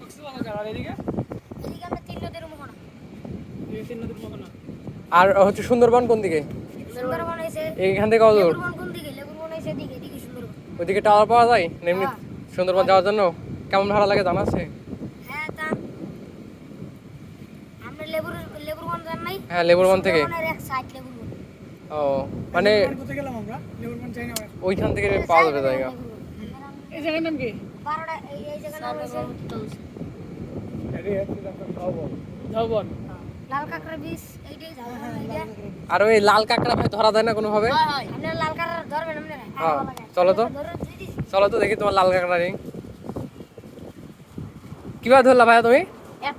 কক্সবাজার আর এদিকে এদিকে আমরা তিন নদীর মোহনা। এই তিন নদীর মোহনা। আর হচ্ছে সুন্দরবন কোন দিকে? সুন্দরবন হয়েছে এইখান থেকে কত দূর? লেবুরবন কোন দিকে? লেবুরবন হয়েছে এদিকে এদিকে সুন্দরবন। ওইদিকে টাওয়ার পাওয়া যায়? না এমনি হ্যাঁ। সুন্দরবন যাওয়ার জন্য? কেমন ভাড়া লাগে জানা আছে? হ্যাঁ তা আমরা লেবুর লেবুরবন জান নাই? হ্যাঁ লেবুরবন থেকে। এক সাইড লেবুরবন। ও মানে কোথায় গেলাম আমরা? লেবুরমান চাই না ওইখান থেকে পাওয়া যাবে জায়গা। এই জায়গার নাম কি? বারোটা এই নাম হয়েছে লাল কাঁকড়া বীজ এইটাই আর ওই লাল কাঁকড়া ভাই ধরা যায় না কোনোভাবে? লাল কাঁকড়া ধরবেন হ্যাঁ, চলো তো। চলো তো দেখি তোমার লাল কাঁকড়া নেই। কীভাবে ধরলা ভাইয়া তুমি?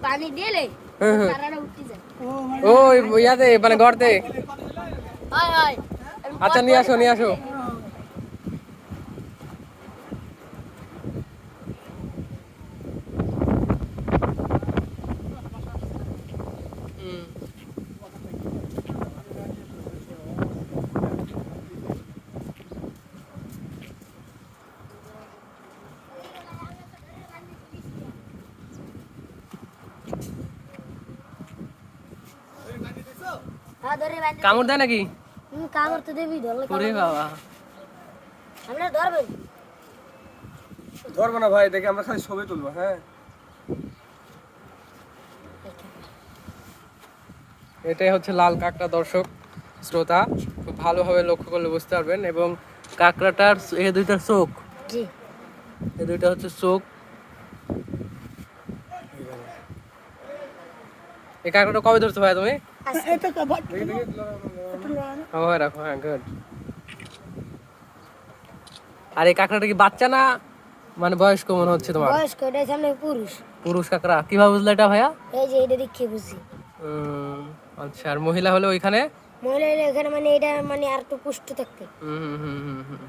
পানি দিলে ও মানে ইয়াতে মানে গড়তে হয় হয়। আচ্ছা নিয়ে আসো নিয়ে আসো হুম। হ্যাঁ ধরে বাঁধতে কামড় দেয় নাকি? হুম কামড় তো দেবি ধরলে ওরে বাবা। আপনারা ধরবেন ধরবো না ভাই দেখে আমরা খালি ছবি তুলবো হ্যাঁ? এটাই হচ্ছে লাল কাঁকড়া দর্শক শ্রোতা। খুব ভালোভাবে লক্ষ্য করলে বুঝতে পারবেন এবং কাঁকড়াটার এ দুইটার চোখ। জি। এ দুইটা হচ্ছে চোখ। এই কাঁকড়াটা কবে ধরছো ভাই তুমি? এই রাখো হ্যাঁ গুড আর এই কাঁকড়াটা কি বাচ্চা না মানে বয়স্ক মনে হচ্ছে তোমার? বয়স্ক এটা সামনে পুরুষ। পুরুষ কাঁকড়া। কীভাবে বুঝলে এটা ভাইয়া? এই যে এটা দেখে উম, আচ্ছা আর মহিলা হলে ওইখানে? মহিলা হলে এখানে মানে এটা মানে আর একটু পুষ্ট থাকতে। হুম, হুম, হুম, হুম, হুম।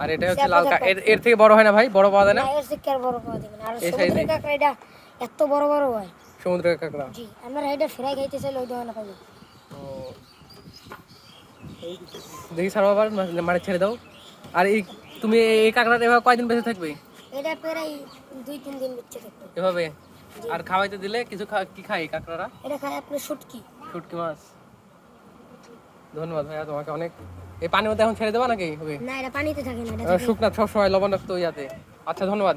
আর এটা হচ্ছে লাল এর থেকে বড় হয় না ভাই? বড় পাওয়া যায় না? এর থেকে আর বড় পাওয়া যাবে না। আর সমুদ্রের কাঁকড়া এটা এত বড় বড় হয়। সমুদ্রের কাঁকড়া? জি আমরা এটা ফ্রাই খাইতে চাইলে ওই দোকানে পাবো। দেখি সারা বাবার মারে ছেড়ে দাও। আর এই তুমি এই কাঁকড়াটা এভাবে কয়দিন বেঁচে থাকবে? এটা প্রায় দুই তিন দিন বেঁচে থাকবে। এভাবে? আর খাওয়াইতে দিলে কিছু কি খাই কাঁকড়ারা এটা খায় আপনার শুটকি। শুটকি মাছ। ধন্যবাদ ভাইয়া তোমাকে অনেক এই পানির মধ্যে এখন ছেড়ে দেবা নাকি? হবে না এটা পানিতে থাকে না এটা শুকনা সবসময় লবণাক্ত ইয়াতে। আচ্ছা ধন্যবাদ।